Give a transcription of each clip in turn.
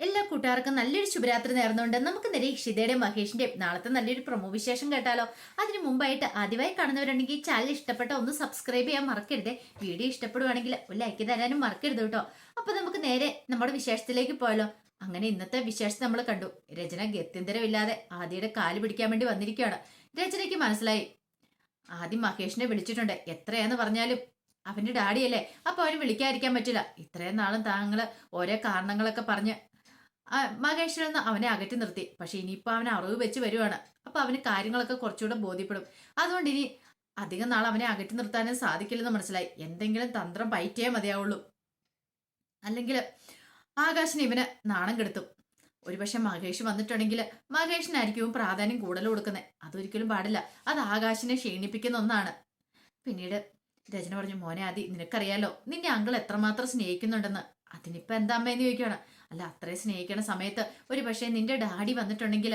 എല്ലാ കൂട്ടുകാർക്കും നല്ലൊരു ശുഭരാത്രി നേർന്നുകൊണ്ട് നമുക്ക് നേരെ മഹേഷിന്റെ നാളത്തെ നല്ലൊരു പ്രൊമോ വിശേഷം കേട്ടാലോ. അതിന് മുമ്പായിട്ട് ആദ്യമായി കാണുന്നവരുണ്ടെങ്കിൽ ചാനൽ ഇഷ്ടപ്പെട്ട ഒന്ന് സബ്സ്ക്രൈബ് ചെയ്യാൻ മറക്കരുത്. വീഡിയോ ഇഷ്ടപ്പെടുവാണെങ്കിൽ ഒരു ലൈക്ക് തരാനും മറക്കരുത് കേട്ടോ. അപ്പൊ നമുക്ക് നേരെ നമ്മുടെ വിശേഷത്തിലേക്ക് പോയാലോ. അങ്ങനെ ഇന്നത്തെ വിശേഷം നമ്മൾ കണ്ടു. രചന ഗത്യന്തരമില്ലാതെ ആദ്യയുടെ കാൽ പിടിക്കാൻ വേണ്ടി വന്നിരിക്കുകയാണ്. രചനയ്ക്ക് മനസ്സിലായി. ആദ്യം മഹേഷിനെ വിളിച്ചിട്ടുണ്ട്. എത്രയാന്ന് പറഞ്ഞാലും അവന്റെ ഡാഡിയല്ലേ? അപ്പൊ അവന് വിളിക്കാതിരിക്കാൻ പറ്റില്ല. ഇത്രയും നാളും താങ്കൾ ഓരോ കാരണങ്ങളൊക്കെ പറഞ്ഞ് ആ, മഹേഷിൽ നിന്ന് അവനെ അകറ്റി നിർത്തി. പക്ഷെ ഇനിയിപ്പോ അവൻ അറിവ് വെച്ച് വരുവാണ്. അപ്പൊ അവന് കാര്യങ്ങളൊക്കെ കുറച്ചുകൂടെ ബോധ്യപ്പെടും. അതുകൊണ്ട് ഇനി അധികം നാൾ അവനെ അകറ്റി നിർത്താനും സാധിക്കില്ലെന്ന് മനസ്സിലായി. എന്തെങ്കിലും തന്ത്രം പയറ്റേ മതിയാവുള്ളൂ. അല്ലെങ്കിൽ ആകാശിന് ഇവന് നാണം കെടുത്തും. ഒരുപക്ഷെ മഹേഷ് വന്നിട്ടുണ്ടെങ്കിൽ മഹേഷിനായിരിക്കും പ്രാധാന്യം കൂടുതൽ കൊടുക്കുന്നത്. അതൊരിക്കലും പാടില്ല. അത് ആകാശിനെ ക്ഷീണിപ്പിക്കുന്ന ഒന്നാണ്. പിന്നീട് രചന പറഞ്ഞു മോനെ ആദി നിനക്കറിയാലോ നിന്റെ അങ്കിൾ എത്രമാത്രം സ്നേഹിക്കുന്നുണ്ടെന്ന്. അതിനിപ്പോ എന്താ അമ്മയെന്ന് ചോദിക്കുകയാണ് അല്ല അത്രയും സ്നേഹിക്കണ സമയത്ത് ഒരു പക്ഷേ നിന്റെ ഡാഡി വന്നിട്ടുണ്ടെങ്കിൽ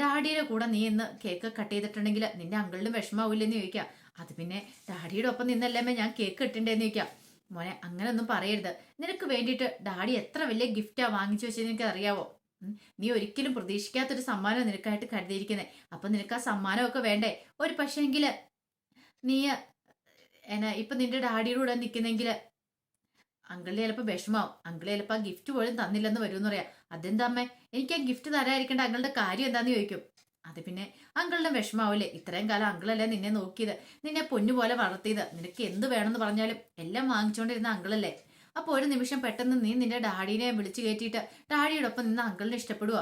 ഡാഡിയുടെ കൂടെ നീ ഇന്ന് കേക്ക് കട്ട് ചെയ്തിട്ടുണ്ടെങ്കിൽ നിന്റെ അങ്കിളിന് വിഷമാവില്ലെന്ന് ചോദിക്കാം. അത് പിന്നെ ഡാഡിയുടെ ഒപ്പം നിന്നല്ലേ ഞാൻ കേക്ക് കിട്ടണ്ടേന്ന് ചോദിക്കാം. മോനെ അങ്ങനെ ഒന്നും പറയരുത്. നിനക്ക് വേണ്ടിയിട്ട് ഡാഡി എത്ര വലിയ ഗിഫ്റ്റാ വാങ്ങിച്ചു വെച്ചത് നിനക്ക് അറിയാവോ? നീ ഒരിക്കലും പ്രതീക്ഷിക്കാത്തൊരു സമ്മാനം നിനക്കായിട്ട് കരുതിയിരിക്കുന്നത് അപ്പൊ നിനക്ക് ആ സമ്മാനമൊക്കെ വേണ്ടേ? ഒരു പക്ഷേങ്കിൽ നീ എന്നാ ഇപ്പൊ നിന്റെ ഡാഡിയുടെ കൂടെ നിൽക്കുന്നെങ്കിൽ അങ്കിളിന് ചിലപ്പോൾ വിഷമാവും. അങ്കിൾ ചിലപ്പോൾ ആ ഗിഫ്റ്റ് പോലും തന്നില്ലെന്ന് വരുമെന്ന് പറയാം. അതെന്താ അമ്മേ എനിക്ക് ആ ഗിഫ്റ്റ് തരാതിരിക്കേണ്ട അങ്കിളുടെ കാര്യം എന്താന്ന് ചോദിക്കും. അത് പിന്നെ അങ്കിളിന്റെ വിഷമാവില്ലേ ഇത്രയും കാലം അങ്കിളല്ലേ നിന്നെ നോക്കിയത്. നിന്നെ പൊന്നുപോലെ വളർത്തിയത്. നിനക്ക് എന്ത് വേണമെന്ന് പറഞ്ഞാലും എല്ലാം വാങ്ങിച്ചുകൊണ്ടിരുന്ന അങ്കിളല്ലേ? അപ്പോൾ ഒരു നിമിഷം പെട്ടെന്ന് നീ നിന്റെ ഡാഡിനെ വിളിച്ചു കയറ്റിയിട്ട് ഡാഡിയോടൊപ്പം നിന്ന് അങ്കിളിനെ ഇഷ്ടപ്പെടുക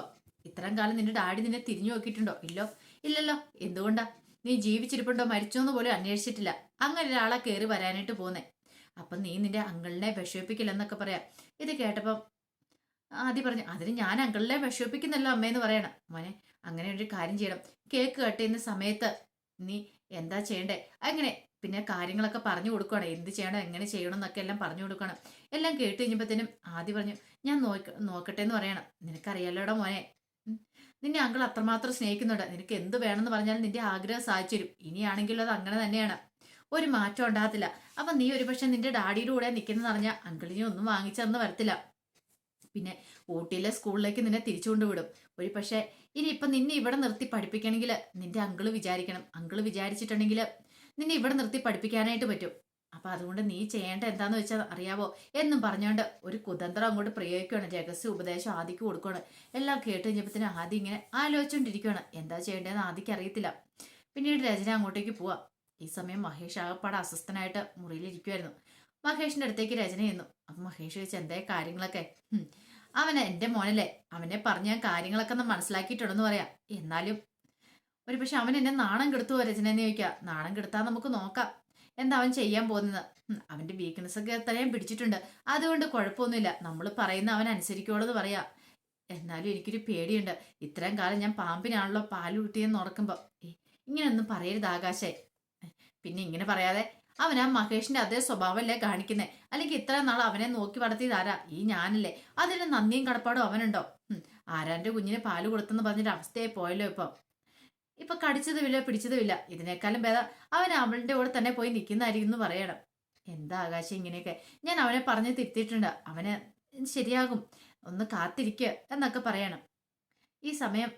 ഇത്രയും കാലം നിന്റെ ഡാഡി നിന്നെ തിരിഞ്ഞു നോക്കിയിട്ടുണ്ടോ? ഇല്ലോ ഇല്ലല്ലോ. എന്തുകൊണ്ടാ? നീ ജീവിച്ചിരിപ്പുണ്ടോ? മരിച്ചോന്ന് പോലും അന്വേഷിച്ചിട്ടില്ല. അങ്ങനെ ഒരാളെ കയറി വരാനായിട്ട് പോന്നേ. അപ്പൊ നീ നിന്റെ അങ്കിളിനെ വിഷമിപ്പിക്കില്ലെന്നൊക്കെ പറയാം. ഇത് കേട്ടപ്പം ആദ്യം പറഞ്ഞു അതിന് ഞാൻ അങ്കിളിനെ വിഷമിപ്പിക്കുന്നല്ലോ അമ്മയെന്ന് പറയണം. മോനെ അങ്ങനെ ഒരു കാര്യം ചെയ്യണം. കേക്ക് കട്ട് സമയത്ത് നീ എന്താ ചെയ്യണ്ടേ? അങ്ങനെ പിന്നെ കാര്യങ്ങളൊക്കെ പറഞ്ഞു കൊടുക്കണം എന്ത് ചെയ്യണം എങ്ങനെ ചെയ്യണം എന്നൊക്കെ എല്ലാം പറഞ്ഞു കൊടുക്കണം എല്ലാം കേട്ട് കഴിഞ്ഞപ്പോഴത്തേനും ആദ്യം പറഞ്ഞു ഞാൻ നോക്ക നോക്കട്ടെ എന്ന് പറയണം. നിനക്കറിയാലോടാ മോനെ. നിന്നെ അങ്കിൾ അത്രമാത്രം സ്നേഹിക്കുന്നുണ്ട്. നിനക്ക് എന്ത് വേണമെന്ന് പറഞ്ഞാലും നിന്റെ ആഗ്രഹം സാധിച്ചു തരും. ഇനിയാണെങ്കിലും അത് അങ്ങനെ തന്നെയാണ്. ഒരു മാറ്റം ഉണ്ടാകത്തില്ല. അപ്പൊ നീ ഒരുപക്ഷെ നിന്റെ ഡാഡിയുടെ കൂടെ നിൽക്കുന്നതെന്ന് പറഞ്ഞാൽ അങ്കിളിനെ ഒന്നും വാങ്ങിച്ചെന്ന് വരത്തില്ല. പിന്നെ ഊട്ടിയിലെ സ്കൂളിലേക്ക് നിന്നെ തിരിച്ചുകൊണ്ട് വിടും ഒരു പക്ഷേ ഇനി ഇപ്പൊ നിന്നെ ഇവിടെ നിർത്തി പഠിപ്പിക്കണമെങ്കിൽ നിന്റെ അങ്കിൾ വിചാരിക്കണം. അങ്കിൾ വിചാരിച്ചിട്ടുണ്ടെങ്കിൽ നിന്നെ ഇവിടെ നിർത്തി പഠിപ്പിക്കാനായിട്ട് പറ്റും. അപ്പൊ അതുകൊണ്ട് നീ ചെയ്യേണ്ട എന്താന്ന് വെച്ചാൽ അറിയാവോ? എന്നും പറഞ്ഞുകൊണ്ട് ഒരു കുതന്ത്രം അങ്ങോട്ട് പ്രയോഗിക്കുകയാണ്. രഹസ്യ ഉപദേശം ആദിക്ക് കൊടുക്കുകയാണ്. എല്ലാം കേട്ട് കഴിഞ്ഞപ്പത്തിന് ആദ്യം ഇങ്ങനെ ആലോചിച്ചുകൊണ്ടിരിക്കുകയാണ് എന്താ ചെയ്യേണ്ടതെന്ന് ആദിക്ക് അറിയത്തില്ല. പിന്നീട് രചന അങ്ങോട്ടേക്ക് പോവാം. ഈ സമയം മഹേഷ് ആകപ്പാടെ അസ്വസ്ഥനായിട്ട് മുറിയിലിരിക്കുമായിരുന്നു മഹേഷിന്റെ അടുത്തേക്ക് രചന ചെന്നു. അപ്പൊ മഹേഷ് ചോദിച്ച എന്തേ കാര്യങ്ങളൊക്കെ? അവൻ എന്റെ മോനല്ലേ. അവനെ പറഞ്ഞ ഞാൻ കാര്യങ്ങളൊക്കെ ഒന്ന് മനസ്സിലാക്കിയിട്ടുണ്ടെന്ന് പറയാം. എന്നാലും ഒരു പക്ഷെ അവൻ എന്നെ നാണം കെടുത്തു രചന എന്ന് ചോദിക്കുക നാണം കെടുത്താൽ നമുക്ക് നോക്കാം. എന്താ അവൻ ചെയ്യാൻ പോകുന്നത്? അവന്റെ വീക്ക്നെസ് ഒക്കെ തന്നെയും പിടിച്ചിട്ടുണ്ട്. അതുകൊണ്ട് കുഴപ്പമൊന്നുമില്ല. നമ്മൾ പറയുന്ന അവൻ അനുസരിക്കുള്ളൂ പറയാം. എന്നാലും എനിക്കൊരു പേടിയുണ്ട്. ഇത്രയും കാലം ഞാൻ പാമ്പിനാണല്ലോ പാൽ കുട്ടിയെന്ന് ഓർക്കുമ്പോ ഇങ്ങനെയൊന്നും പറയരുത് ആകാശേ. പിന്നെ ഇങ്ങനെ പറയാതെ അവൻ ആ മഹേഷിന്റെ അതേ സ്വഭാവമല്ലേ കാണിക്കുന്നത് അല്ലെങ്കിൽ ഇത്ര നാൾ അവനെ നോക്കി വളർത്തിയത് ആരാ? ഈ ഞാനല്ലേ. അതിന് നന്ദിയും കടപ്പാടും അവനുണ്ടോ? ആരാന്റെ കുഞ്ഞിന് പാൽ കൊടുത്തെന്ന് പറഞ്ഞിട്ട് അവസ്ഥയായി പോയല്ലോ ഇപ്പൊ. ഇപ്പൊ കടിച്ചതുമില്ല പിടിച്ചതുമില്ല. ഇതിനേക്കാളും ഭേദം അവൻ അവളുടെ കൂടെ തന്നെ പോയി നിൽക്കുന്നതായിരിക്കും എന്ന് പറയണം. എന്താ ആകാശം ഇങ്ങനെയൊക്കെ? ഞാൻ അവനെ പറഞ്ഞ് തിരുത്തിയിട്ടുണ്ട്. അവന് ശരിയാകും. ഒന്ന് കാത്തിരിക്കുക എന്നൊക്കെ പറയണം. ഈ സമയം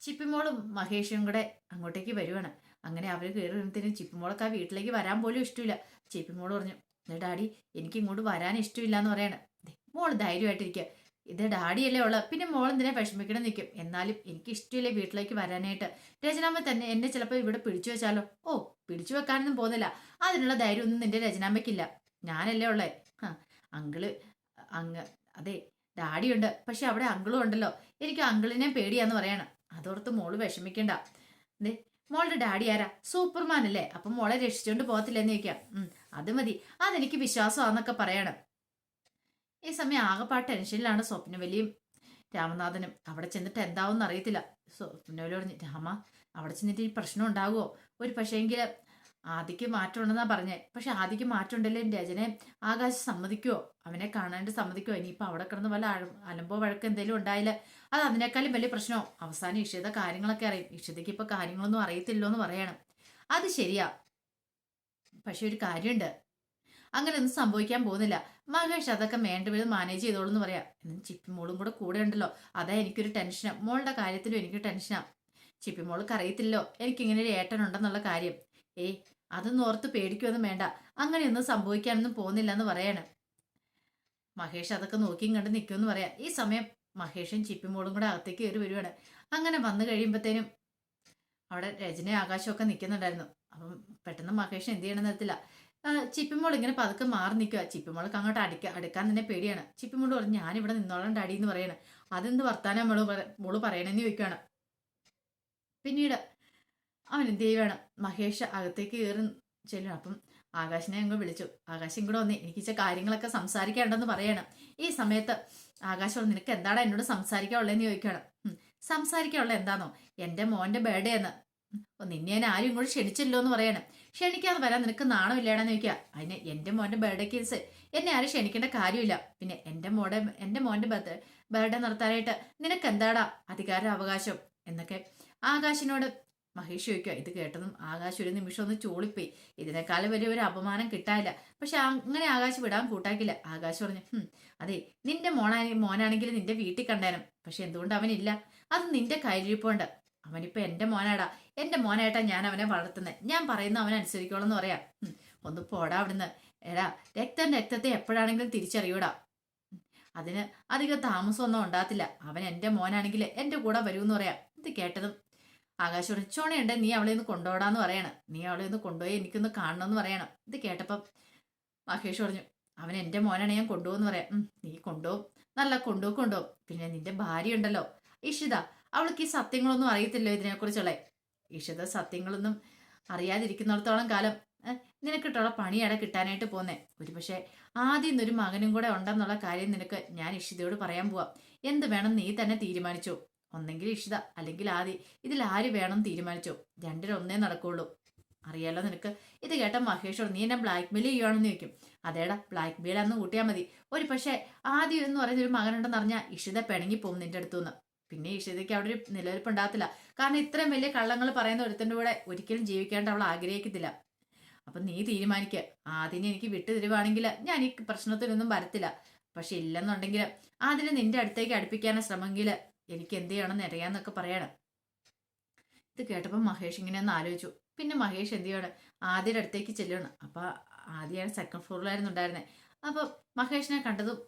ചിപ്പിമോളും മഹേഷും കൂടെ അങ്ങോട്ടേക്ക് വരുവാണ്. അങ്ങനെ അവർ കയറി വരുന്നതിനും ചിപ്പിമോളൊക്കെ ആ വീട്ടിലേക്ക് വരാൻ പോലും ഇഷ്ടമില്ല ചിപ്പിമോൾ പറഞ്ഞു ഇത് ഡാഡി എനിക്ക് ഇങ്ങോട്ട് വരാൻ ഇഷ്ടമില്ല എന്ന് പറയാണ്. "ദേ, മോൾ ധൈര്യമായിട്ടിരിക്കുക ഇത് ഡാഡിയല്ലേ ഉള്ള? പിന്നെ മോൾ എന്തിനാ വിഷമിക്കണം നിൽക്കും എന്നാലും എനിക്ക് ഇഷ്ടമില്ല വീട്ടിലേക്ക് വരാനായിട്ട്. രചനാമ്മ തന്നെ എന്നെ ചിലപ്പോൾ ഇവിടെ പിടിച്ചു വെച്ചാലോ? ഓ പിടിച്ചു വെക്കാനൊന്നും പോകുന്നില്ല. അതിനുള്ള ധൈര്യം ഒന്നും നിന്റെ രചനാമ്മയ്ക്കില്ല. ഞാനല്ലേ ഉള്ളേ? ആ അങ്കിൾ അങ്ങ് അതെ ഡാഡിയുണ്ട്. പക്ഷെ അവിടെ അങ്കിളും ഉണ്ടല്ലോ. എനിക്ക് അങ്കിളിനെ പേടിയാന്ന് പറയണം. അതോർത്ത് മോൾ വിഷമിക്കണ്ട. മോളുടെ ഡാഡി ആരാ? സൂപ്പർമാൻ അല്ലേ? അപ്പൊ മോളെ രക്ഷിച്ചോണ്ട് പോകത്തില്ലെന്ന് ചോദിക്കാം. ഉം അത് മതി. അതെനിക്ക് വിശ്വാസമാന്നൊക്കെ പറയണം. ഈ സമയം ആകെപ്പാട് ടെൻഷനിലാണ് സ്വപ്നവലിയും രാമനാഥനും. അവിടെ ചെന്നിട്ട് എന്താവും അറിയത്തില്ല. സ്വപ്നവലി പറഞ്ഞു രാമ അവിടെ ചെന്നിട്ട് ഈ പ്രശ്നം ഉണ്ടാകുമോ ഒരു പക്ഷേങ്കിൽ ആദിക്ക് മാറ്റമുണ്ടെന്നാ പറഞ്ഞേ. പക്ഷെ ആദിക്ക് മാറ്റമുണ്ടല്ലേ രചനെ ആകാശ് സമ്മതിക്കുവോ? അവനെ കാണാണ്ട് സമ്മതിക്കുവോ? ഇനിയിപ്പോ അവിടെ കിടന്ന് വല്ല അലമ്പോ വഴക്കോ എന്തെങ്കിലും ഉണ്ടായില്ല. അത് അതിനേക്കാളും വലിയ പ്രശ്നമോ അവസാനം ഇഷിത കാര്യങ്ങളൊക്കെ അറിയും. ഇഷിതയ്ക്ക് ഇപ്പൊ കാര്യങ്ങളൊന്നും അറിയത്തില്ലോ എന്ന് പറയണം. അത് ശരിയാ. പക്ഷെ ഒരു കാര്യമുണ്ട്. അങ്ങനെ ഒന്നും സംഭവിക്കാൻ പോകുന്നില്ല. മഹേഷ് അതൊക്കെ വേണ്ട വിധം മാനേജ് ചെയ്തോളൂ എന്ന് പറയാം. എന്നും ചിപ്പി മോളും കൂടെ കൂടെ ഉണ്ടല്ലോ. അതാ എനിക്കൊരു ടെൻഷനാ മോളുടെ കാര്യത്തിലും എനിക്ക് ടെൻഷനാ ചിപ്പി മോൾക്ക് അറിയത്തില്ലോ എനിക്കിങ്ങനെ ഒരു ഏട്ടനുണ്ടെന്നുള്ള കാര്യം. ഏയ് അതൊന്നും ഓർത്ത് പേടിക്കുമൊന്നും വേണ്ട. അങ്ങനെയൊന്നും സംഭവിക്കാനൊന്നും പോകുന്നില്ല എന്ന് പറയാണ്. മഹേഷ് അതൊക്കെ നോക്കിയും കണ്ട് നിൽക്കുമെന്ന് പറയാം. ഈ സമയം മഹേഷും ചിപ്പിമോളും കൂടെ അകത്തേക്ക് കയറി വരുവാണ്. അങ്ങനെ വന്നു കഴിയുമ്പോഴത്തേനും അവിടെ രജന ആകാശമൊക്കെ നിൽക്കുന്നുണ്ടായിരുന്നു അപ്പം പെട്ടെന്ന് മഹേഷ് എന്ത് ചെയ്യണമെന്ന് അറിയത്തില്ല. ചിപ്പിമോൾ ഇങ്ങനെ പതുക്കെ മാറി നിൽക്കുക. ചിപ്പിമോൾക്ക് അങ്ങോട്ട് അടിക്ക അടുക്കാൻ തന്നെ പേടിയാണ്. ചിപ്പിമോൾ പറഞ്ഞു ഞാനിവിടെ നിന്നോളാം ഡാഡി എന്ന് പറയണം. അതെന്ത് വർത്താനം മോൾ മോൾ പറയണമെന്ന് ചോദിക്കുകയാണ് പിന്നീട് അവൻ എന്ത് ചെയ്യുവാണ് മഹേഷ് അകത്തേക്ക് കയറി ചെല്ലണം അപ്പം ആകാശിനെ അങ്ങ് വിളിച്ചു. ആകാശം ഇങ്ങോട്ട് വന്നേ. എനിക്ക് ഇച്ച കാര്യങ്ങളൊക്കെ സംസാരിക്കാണ്ടെന്ന് പറയണം. ഈ സമയത്ത് ആകാശം പറഞ്ഞു, നിനക്ക് എന്താണ് എന്നോട് സംസാരിക്കാനുള്ളതെന്ന് ചോദിക്കണം. "ഉം, സംസാരിക്കാനുള്ള എന്താണോ എന്റെ മോന്റെ ബർത്ത്ഡേ എന്ന്. നിന്നെ ഞാൻ ആരും ഇങ്ങോട്ട് ക്ഷണിച്ചല്ലോ എന്ന് പറയണം. ക്ഷണിക്കാതെ വരാൻ നിനക്ക് നാണമില്ലാടെന്ന് ചോദിക്കുക. അതിന് എന്റെ മോന്റെ ബർത്ത്ഡേക്ക് എന്നെ ആരും ക്ഷണിക്കേണ്ട കാര്യമില്ല. പിന്നെ എന്റെ മോടെ എന്റെ മോന്റെ ബർത്ത് ബർത്ത്ഡേ നടത്താനായിട്ട് നിനക്ക് എന്താടാ അധികാര അവകാശം? എന്നൊക്കെ ആകാശിനോട് മഹേഷ് ചോദിക്കുക ഇത് കേട്ടതും ആകാശ് ഒരു നിമിഷം ഒന്ന് ചോളിപ്പോയി. ഇതിനേക്കാളും വലിയ ഒരു അപമാനം കിട്ടാനില്ല. പക്ഷെ അങ്ങനെ ആകാശ് വിടാൻ കൂട്ടാക്കില്ല. ആകാശ് പറഞ്ഞു "ഹും, അതെ നിന്റെ മോനാ മോനാണെങ്കിൽ നിന്റെ വീട്ടിൽ കണ്ടേനും. പക്ഷെ എന്തുകൊണ്ട് അവനില്ല? അത് നിന്റെ കയ്യിലിരിപ്പുണ്ട്. അവനിപ്പോ എന്റെ മോനാടാ. എന്റെ മോനായിട്ടാ ഞാൻ അവനെ വളർത്തുന്നത് ഞാൻ പറയുന്ന അവൻ അനുസരിക്കോളെന്ന് എന്ന് പറയാം. ഒന്ന് പോടാ അവിടുന്ന്. എടാ രക്തം രക്തത്തെ എപ്പോഴാണെങ്കിലും തിരിച്ചറിയൂടാ. അതിന് അധികം താമസമൊന്നും ഉണ്ടാകത്തില്ല. അവൻ എന്റെ മോനാണെങ്കിൽ എന്റെ കൂടെ വരുമെന്ന് പറയാം. ഇത് കേട്ടതും ആകാശോട് ചോണയുണ്ട് നീ അവളെ ഒന്ന് കൊണ്ടുപോടാന്ന് പറയണം. നീ അവളെ ഒന്ന് കൊണ്ടുപോയി എനിക്കൊന്ന് കാണണമെന്ന് പറയണം. ഇത് കേട്ടപ്പം മഹേഷ് പറഞ്ഞു അവൻ എന്റെ മോനാണ് ഞാൻ കൊണ്ടുപോകുമെന്ന് പറയാം. "ഉം, നീ കൊണ്ടുപോകും. നല്ല കൊണ്ടുപോകും കൊണ്ടുപോകും. പിന്നെ നിന്റെ ഭാര്യ ഉണ്ടല്ലോ. ഇഷിത അവൾക്ക് ഈ സത്യങ്ങളൊന്നും അറിയത്തില്ലോ ഇതിനെക്കുറിച്ചുള്ള. ഇഷിത സത്യങ്ങളൊന്നും അറിയാതിരിക്കുന്നിടത്തോളം കാലം നിനക്കിട്ടുള്ള പണിയാണ് കിട്ടാനായിട്ട് പോന്നേ ഒരു പക്ഷേ ആദ്യം ഇന്നൊരു മകനും കൂടെ ഉണ്ടെന്നുള്ള കാര്യം നിനക്ക് ഞാൻ ഇഷിതയോട് പറയാൻ പോവാം. എന്ത് വേണം നീ തന്നെ തീരുമാനിച്ചു. ഒന്നെങ്കിൽ ഇഷിത അല്ലെങ്കിൽ ആദി. ഇതിൽ ആര് വേണം തീരുമാനിച്ചു. രണ്ടിലൊന്നേ നടക്കുള്ളൂ. അറിയാലോ നിനക്ക്? ഇത് കേട്ട മഹേഷോട് നീ എന്നെ ബ്ലാക്ക് മെയിൽ ചെയ്യുവാണെന്ന് ചോദിക്കും. അതേടാ ബ്ലാക്ക് മെയിൽ അന്ന് കൂട്ടിയാൽ മതി. ഒരു പക്ഷേ ആദ്യം എന്ന് പറയുന്ന ഒരു മകനുണ്ടെന്ന് അറിഞ്ഞാൽ ഇഷിത പിണങ്ങി പോകും നിന്റെ അടുത്തുനിന്ന് പിന്നെ ഇഷിതയ്ക്ക് അവിടെ ഒരു നിലനിൽപ്പ് ഉണ്ടാകത്തില്ല. കാരണം ഇത്രയും വലിയ കള്ളങ്ങൾ പറയുന്ന ഒരുത്തന്റെ കൂടെ ഒരിക്കലും ജീവിക്കേണ്ട അവൾ ആഗ്രഹിക്കത്തില്ല. അപ്പൊ നീ തീരുമാനിക്ക. ആദ്യം എനിക്ക് വിട്ടു തരുവാണെങ്കിൽ ഞാൻ ഈ പ്രശ്നത്തിനൊന്നും വരത്തില്ല. പക്ഷെ ഇല്ലെന്നുണ്ടെങ്കിൽ ആദ്യം നിന്റെ അടുത്തേക്ക് അടുപ്പിക്കാനുള്ള ശ്രമമെങ്കിൽ എനിക്ക് എന്ത് ചെയ്യണമെന്ന് അറിയാന്നൊക്കെ പറയണം. ഇത് കേട്ടപ്പോൾ മഹേഷ് ഇങ്ങനെ ഒന്ന് ആലോചിച്ചു. പിന്നെ മഹേഷ് എന്ത് ചെയ്യണം? ആദ്യയുടെ അടുത്തേക്ക് ചെല്ലണം അപ്പോൾ ആദ്യമാണ് സെക്കൻഡ് ഫ്ലോറിലായിരുന്നു ഉണ്ടായിരുന്നത് അപ്പൊ മഹേഷിനെ കണ്ടതും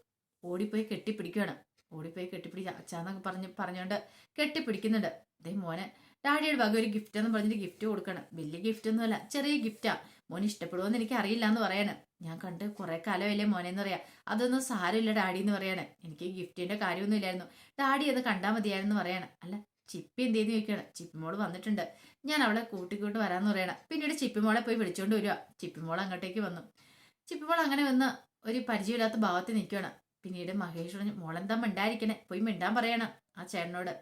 ഓടിപ്പോയി കെട്ടിപ്പിടിക്കുകയാണ് ഓടിപ്പോയി കെട്ടിപ്പിടിച്ച അച്ഛാന്നൊക്കെ പറഞ്ഞ് പറഞ്ഞുകൊണ്ട് കെട്ടിപ്പിടിക്കുന്നുണ്ട്. അതേ മോനെ ഡാഡിയുടെ വക ഒരു ഗിഫ്റ്റ് എന്ന് പറഞ്ഞിട്ട് ഗിഫ്റ്റ് കൊടുക്കണം. വലിയ ഗിഫ്റ്റ് ഒന്നുമല്ല ചെറിയ ഗിഫ്റ്റാ മോന് ഇഷ്ടപ്പെടുമോന്ന് എനിക്ക് അറിയില്ല എന്ന് പറയാണ്. ഞാൻ കണ്ട് കുറെ കാലമല്ലേ മോനെ എന്ന് പറയാം. അതൊന്നും സാരമില്ല ഡാഡി എന്ന് പറയാണ്. എനിക്ക് ഗിഫ്റ്റിന്റെ കാര്യമൊന്നും ഇല്ലായിരുന്നു ഡാഡി അത് കണ്ടാൽ മതിയായിരുന്നു പറയാണ്. അല്ല ചിപ്പി എന്ത് ചെയ്യുന്നു ചോദിക്കുകയാണ് ചിപ്പിമോൾ വന്നിട്ടുണ്ട്. ഞാൻ അവളെ കൂട്ടിക്കൊണ്ട് വരാന്ന് പറയണം. പിന്നീട് ചിപ്പിമോളെ പോയി വിളിച്ചോണ്ട് വരിക. ചിപ്പിമോൾ അങ്ങോട്ടേക്ക് വന്നു. ചിപ്പിമോൾ അങ്ങനെ വന്ന് ഒരു പരിചയമില്ലാത്ത ഭാവത്തിൽ നിൽക്കുകയാണ് പിന്നീട് മഹേഷ് പറഞ്ഞു മോളെന്താ മിണ്ടായിരിക്കണേ? പോയി മിണ്ടാൻ പറയണം ആ ചേട്ടനോട്.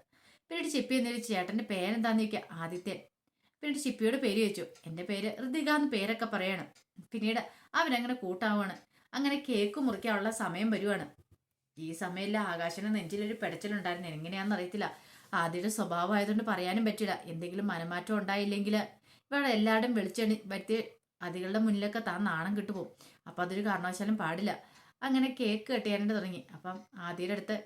പിന്നീട് ചിപ്പി എന്നൊരു ചേട്ടന്റെ പേരെന്താന്ന് ചോദിക്കുക ആദിത്യൻ. പിന്നീട് ചിപ്പിയോട് പേര് ചോദിച്ചു എന്റെ പേര് ഋതിക എന്ന് പേരൊക്കെ പറയണം. പിന്നീട് അവനങ്ങനെ കൂട്ടാവാണ്. അങ്ങനെ കേക്ക് മുറിക്കാനുള്ള സമയം വരുവാണ്. ഈ സമയമില്ല ആകാശന് നെഞ്ചിലൊരു പെടച്ചിലുണ്ടായിരുന്നു? എങ്ങനെയാണെന്ന് അറിയത്തില്ല. ആദ്യയുടെ സ്വഭാവം ആയതുകൊണ്ട് പറയാനും പറ്റില്ല. എന്തെങ്കിലും മനമാറ്റം ഉണ്ടായില്ലെങ്കിൽ ഇവിടെ എല്ലാവരും വെളിച്ചെണി വരുത്തി അതികളുടെ മുന്നിലൊക്കെ താൻ നാണം കിട്ടുപോകും. അപ്പം അതൊരു കാരണവശാലും പാടില്ല. അങ്ങനെ കേക്ക് കട്ട് ചെയ്യാനായിട്ട് തുടങ്ങി. അപ്പം ആദ്യയുടെ അടുത്ത്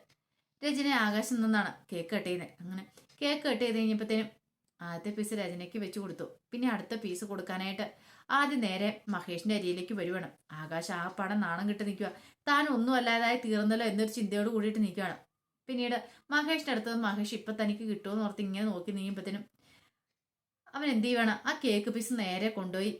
രജന ആകാശം നിന്നാണ് കേക്ക് കട്ട് ചെയ്യുന്നത്. അങ്ങനെ കേക്ക് കട്ട് ചെയ്ത് കഴിഞ്ഞപ്പോഴത്തേനും ആദ്യത്തെ പീസ് രജനയ്ക്ക് വെച്ച് കൊടുത്തു. പിന്നെ അടുത്ത പീസ് കൊടുക്കാനായിട്ട് ആദ്യം നേരെ മഹേഷിന്റെ അരിയിലേക്ക് വരുവാണ്. ആകാശ് ആ പടം നാണം കിട്ടി നിൽക്കുക താൻ ഒന്നും അല്ലാതായി തീർന്നല്ലോ എന്നൊരു ചിന്തയോട് കൂടിയിട്ട് നിൽക്കുകയാണ് പിന്നീട് മഹേഷിന്റെ അടുത്ത് മഹേഷ് ഇപ്പൊ തനിക്ക് കിട്ടുമെന്ന് ഓർത്ത് ഇങ്ങനെ നോക്കി നീങ്ങുമ്പോഴത്തേനും അവൻ എന്ത് ചെയ്യുവാണ്? ആ കേക്ക് പീസ് നേരെ കൊണ്ടുപോയി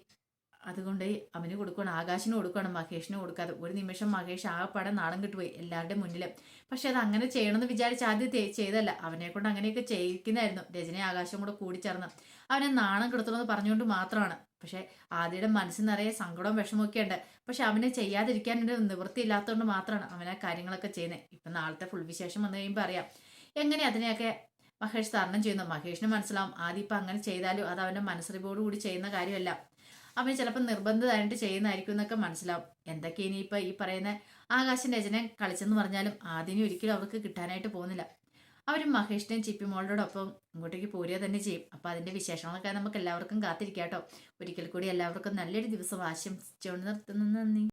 അത് കൊണ്ടുപോയി അവന് കൊടുക്കണം ആകാശിന് കൊടുക്കണം മഹേഷിന് കൊടുക്കാതെ. ഒരു നിമിഷം മഹേഷ് ആ പടം നാണം കിട്ടുപോയി എല്ലാവരുടെ മുന്നിൽ പക്ഷെ അത് അങ്ങനെ ചെയ്യണമെന്ന് വിചാരിച്ച് ആദ്യം ചെയ്തല്ല അവനെ കൊണ്ട് അങ്ങനെയൊക്കെ ചെയ്യിക്കുന്നതായിരുന്നു. രജന ആകാശം കൂടെ കൂടിച്ചേർന്ന് അവനെ നാണം കെടുത്തണമെന്ന് പറഞ്ഞുകൊണ്ട് മാത്രമാണ്. പക്ഷെ ആദ്യയുടെ മനസ്സിൽ നിറയെ സങ്കടവും വിഷമമൊക്കെ ഉണ്ട്. പക്ഷെ അവനെ ചെയ്യാതിരിക്കാൻ ഒരു നിവൃത്തിയില്ലാത്തതുകൊണ്ട് മാത്രമാണ് അവൻ ആ കാര്യങ്ങളൊക്കെ ചെയ്യുന്നത്. ഇപ്പം നാളത്തെ ഫുൾ വിശേഷം വന്നു കഴിയുമ്പോൾ അറിയാം. എങ്ങനെ അതിനെയൊക്കെ മഹേഷ് തരണം ചെയ്യുന്നു? മഹേഷിന് മനസ്സിലാവും. ആദ്യം ഇപ്പം അങ്ങനെ ചെയ്താലും അത് അവന്റെ മനസ്സറിവോടുകൂടി ചെയ്യുന്ന കാര്യമല്ല. അവൻ ചിലപ്പോൾ നിർബന്ധിതമായിട്ട് ചെയ്യുന്നതായിരിക്കും എന്നൊക്കെ മനസ്സിലാവും. എന്തൊക്കെ ഇനിയിപ്പോൾ ഈ പറയുന്ന ആകാശിന്റെ രചന കളിച്ചെന്ന് പറഞ്ഞാലും ആദ്യം ഒരിക്കലും അവർക്ക് കിട്ടാനായിട്ട് പോകുന്നില്ല. അവരും മഹേഷിനെയും ചിപ്പിമോളോടൊപ്പം ഇങ്ങോട്ടേക്ക് പോരുക തന്നെ ചെയ്യും. അപ്പോൾ അതിന്റെ വിശേഷങ്ങളൊക്കെ നമുക്ക് എല്ലാവർക്കും കാത്തിരിക്കാം കേട്ടോ. ഒരിക്കൽ കൂടി എല്ലാവർക്കും നല്ലൊരു ദിവസം ആശംസിച്ചുകൊണ്ട് നിർത്തുന്നു. നന്ദി.